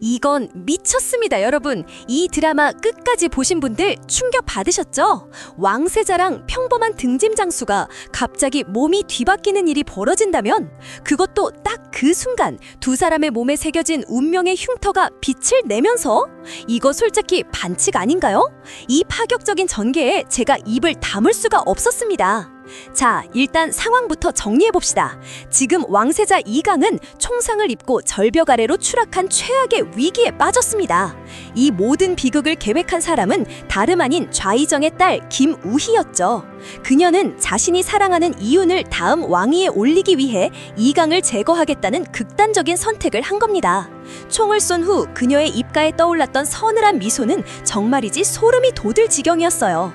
이건 미쳤습니다, 여러분. 이 드라마 끝까지 보신 분들 충격 받으셨죠? 왕세자랑 평범한 등짐 장수가 갑자기 몸이 뒤바뀌는 일이 벌어진다면 그것도 딱 그 순간 두 사람의 몸에 새겨진 운명의 흉터가 빛을 내면서 이거 솔직히 반칙 아닌가요? 이 파격적인 전개에 제가 입을 다물 수가 없었습니다. 자, 일단 상황부터 정리해 봅시다. 지금 왕세자 이강은 총상을 입고 절벽 아래로 추락한 최악의 위기에 빠졌습니다. 이 모든 비극을 계획한 사람은 다름 아닌 좌이정의 딸 김우희였죠. 그녀는 자신이 사랑하는 이윤을 다음 왕위에 올리기 위해 이강을 제거하겠다는 극단적인 선택을 한 겁니다. 총을 쏜 후 그녀의 입가에 떠올랐던 서늘한 미소는 정말이지 소름이 돋을 지경이었어요.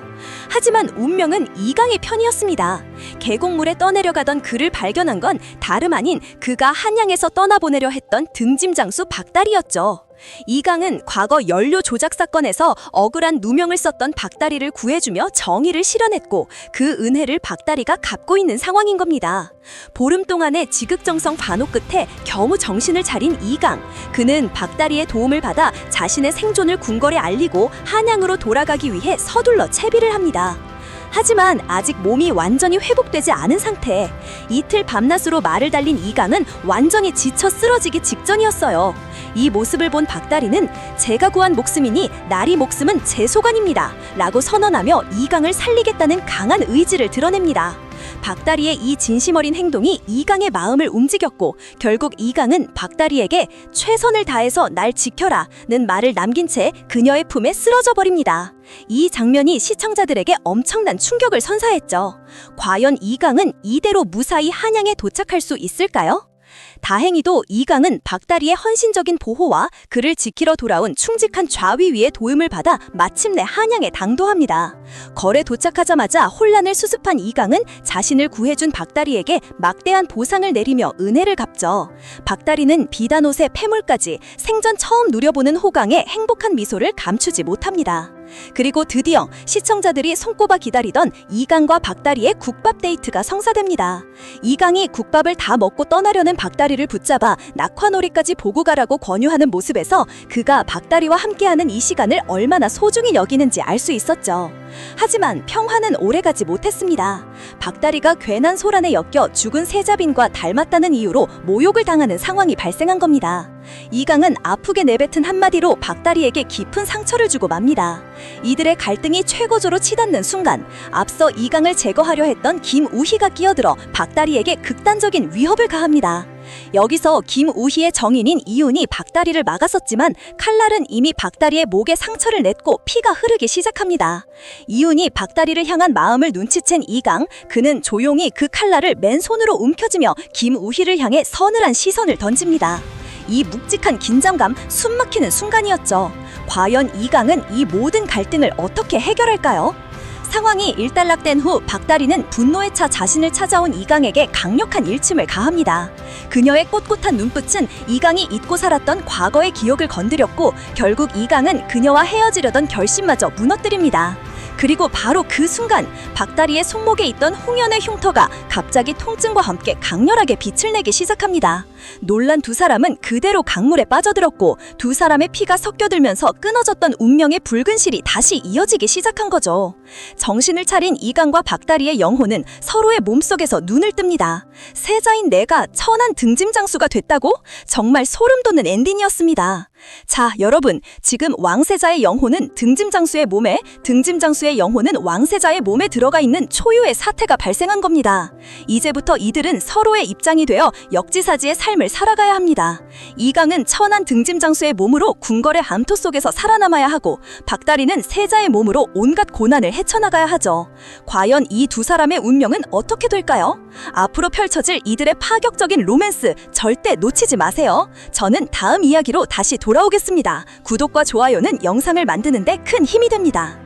하지만 운명은 이강의 편이었습니다. 계곡물에 떠내려가던 그를 발견한 건 다름 아닌 그가 한양에서 떠나보내려 했던 등짐 장수 박다리였죠. 이강은 과거 연료 조작 사건에서 억울한 누명을 썼던 박다리를 구해주며 정의를 실현했고 그 은혜를 박다리가 갚고 있는 상황인 겁니다. 보름 동안의 지극정성 반호 끝에 겨우 정신을 차린 이강. 그는 박다리의 도움을 받아 자신의 생존을 궁궐에 알리고 한양으로 돌아가기 위해 서둘러 채비를 합니다. 하지만 아직 몸이 완전히 회복되지 않은 상태. 이틀 밤낮으로 말을 달린 이강은 완전히 지쳐 쓰러지기 직전이었어요. 이 모습을 본 박다리는 제가 구한 목숨이니 나리 목숨은 제 소관입니다. 라고 선언하며 이강을 살리겠다는 강한 의지를 드러냅니다. 박다리의 이 진심 어린 행동이 이강의 마음을 움직였고 결국 이강은 박다리에게 최선을 다해서 날 지켜라는 말을 남긴 채 그녀의 품에 쓰러져 버립니다. 이 장면이 시청자들에게 엄청난 충격을 선사했죠. 과연 이강은 이대로 무사히 한양에 도착할 수 있을까요? 다행히도 이강은 박다리의 헌신적인 보호와 그를 지키러 돌아온 충직한 좌위위의 도움을 받아 마침내 한양에 당도합니다. 거래 도착하자마자 혼란을 수습한 이강은 자신을 구해준 박다리에게 막대한 보상을 내리며 은혜를 갚죠. 박다리는 비단 옷에 폐물까지 생전 처음 누려보는 호강에 행복한 미소를 감추지 못합니다. 그리고 드디어 시청자들이 손꼽아 기다리던 이강과 박다리의 국밥 데이트가 성사됩니다. 이강이 국밥을 다 먹고 떠나려는 박다리 를 붙잡아 낙화놀이까지 보고 가라고 권유하는 모습에서 그가 박다리와 함께하는 이 시간을 얼마나 소중히 여기는지 알 수 있었죠. 하지만 평화는 오래가지 못했습니다. 박다리가 괜한 소란에 엮여 죽은 세자빈과 닮았다는 이유로 모욕을 당하는 상황이 발생한 겁니다. 이강은 아프게 내뱉은 한마디로 박다리에게 깊은 상처를 주고 맙니다. 이들의 갈등이 최고조로 치닫는 순간 앞서 이강을 제거하려 했던 김우희가 끼어들어 박다리에게 극단적인 위협을 가합니다. 여기서 김우희의 정인인 이윤이 박다리를 막았었지만 칼날은 이미 박다리의 목에 상처를 냈고 피가 흐르기 시작합니다. 이윤이 박다리를 향한 마음을 눈치챈 이강, 그는 조용히 그 칼날을 맨손으로 움켜쥐며 김우희를 향해 서늘한 시선을 던집니다. 이 묵직한 긴장감, 숨막히는 순간이었죠. 과연 이강은 이 모든 갈등을 어떻게 해결할까요? 상황이 일단락된 후 박다리는 분노에 차 자신을 찾아온 이강에게 강력한 일침을 가합니다. 그녀의 꼿꼿한 눈빛은 이강이 잊고 살았던 과거의 기억을 건드렸고 결국 이강은 그녀와 헤어지려던 결심마저 무너뜨립니다. 그리고 바로 그 순간 박다리의 손목에 있던 홍연의 흉터가 갑자기 통증과 함께 강렬하게 빛을 내기 시작합니다. 놀란 두 사람은 그대로 강물에 빠져들었고 두 사람의 피가 섞여들면서 끊어졌던 운명의 붉은 실이 다시 이어지기 시작한 거죠. 정신을 차린 이강과 박다리의 영혼은 서로의 몸속에서 눈을 뜹니다. 세자인 내가 천한 등짐 장수가 됐다고? 정말 소름 돋는 엔딩이었습니다. 자, 여러분, 지금 왕세자의 영혼은 등짐 장수의 몸에, 등짐 장수의 영혼은 왕세자의 몸에 들어가 있는 초유의 사태가 발생한 겁니다. 이제부터 이들은 서로의 입장이 되어 역지사지의 삶을 살아가야 합니다. 이강은 천한 등짐 장수의 몸으로 궁궐의 암토 속에서 살아남아야 하고 박다리는 세자의 몸으로 온갖 고난을 헤쳐나가야 하죠. 과연 이 두 사람의 운명은 어떻게 될까요? 앞으로 펼쳐질 이들의 파격적인 로맨스 절대 놓치지 마세요. 저는 다음 이야기로 다시 돌아오겠습니다. 구독과 좋아요는 영상을 만드는데 큰 힘이 됩니다.